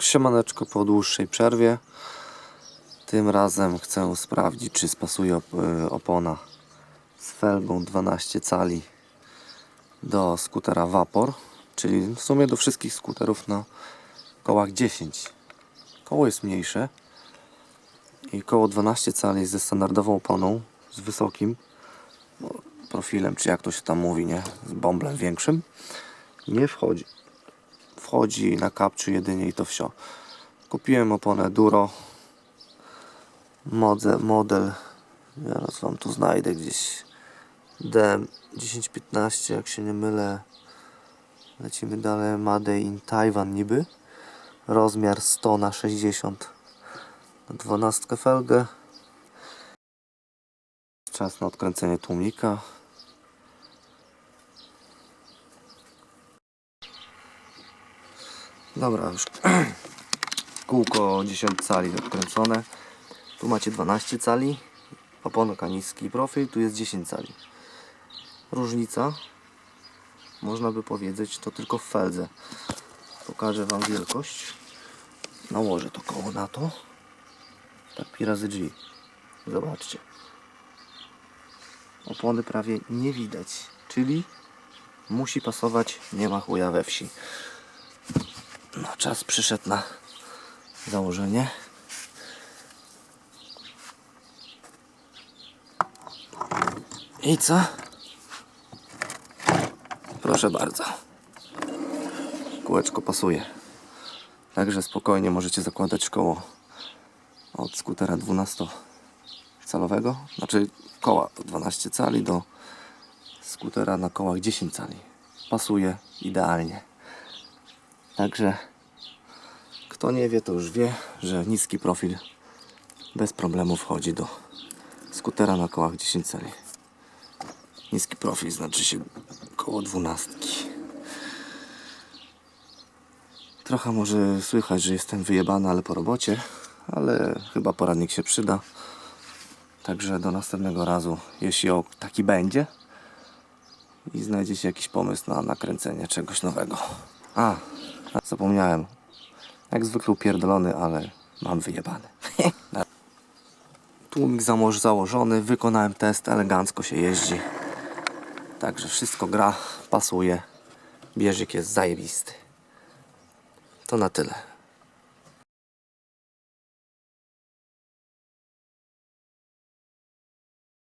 Siemaneczko po dłuższej przerwie. Tym razem chcę sprawdzić, czy spasuje y, opona z felgą 12 cali do skutera Vapor, czyli w sumie do wszystkich skuterów na kołach 10. Koło jest mniejsze i koło 12 cali ze standardową oponą, z wysokim profilem, czy jak to się tam mówi, nie? Z bąblem większym, nie wchodzi wchodzi na kapczy jedynie i to wsio. Kupiłem oponę Duro. Model, model zaraz wam tu znajdę gdzieś. DM1015, jak się nie mylę. Lecimy dalej. Made in Taiwan niby. Rozmiar 100 na 60 na 12 felgę. Czas na odkręcenie tłumika. Dobra, już kółko 10 cali odkręcone. Tu macie 12 cali. Oponka niski profil, tu jest 10 cali. Różnica, można by powiedzieć, to tylko w feldze. Pokażę Wam wielkość. Nałożę to koło na to. Tak pi razy G. Zobaczcie. Opony prawie nie widać, czyli musi pasować, nie ma chuja we wsi. Czas przyszedł na założenie. I co? Proszę bardzo. Kółeczko pasuje. Także spokojnie możecie zakładać koło od skutera 12-calowego, znaczy koła 12 cali do skutera na kołach 10 cali. Pasuje idealnie. Także kto nie wie, to już wie, że niski profil bez problemu wchodzi do skutera na kołach 10 cali. Niski profil znaczy się koło 12. Trochę może słychać, że jestem wyjebany, ale po robocie, ale chyba poradnik się przyda. Także do następnego razu, jeśli taki będzie i znajdzie się jakiś pomysł na nakręcenie czegoś nowego. A, zapomniałem. Jak zwykle upierdolony, ale mam wyjebany. Tłumik założony, wykonałem test, elegancko się jeździ. Także wszystko gra, pasuje. Bieżyk jest zajebisty. To na tyle.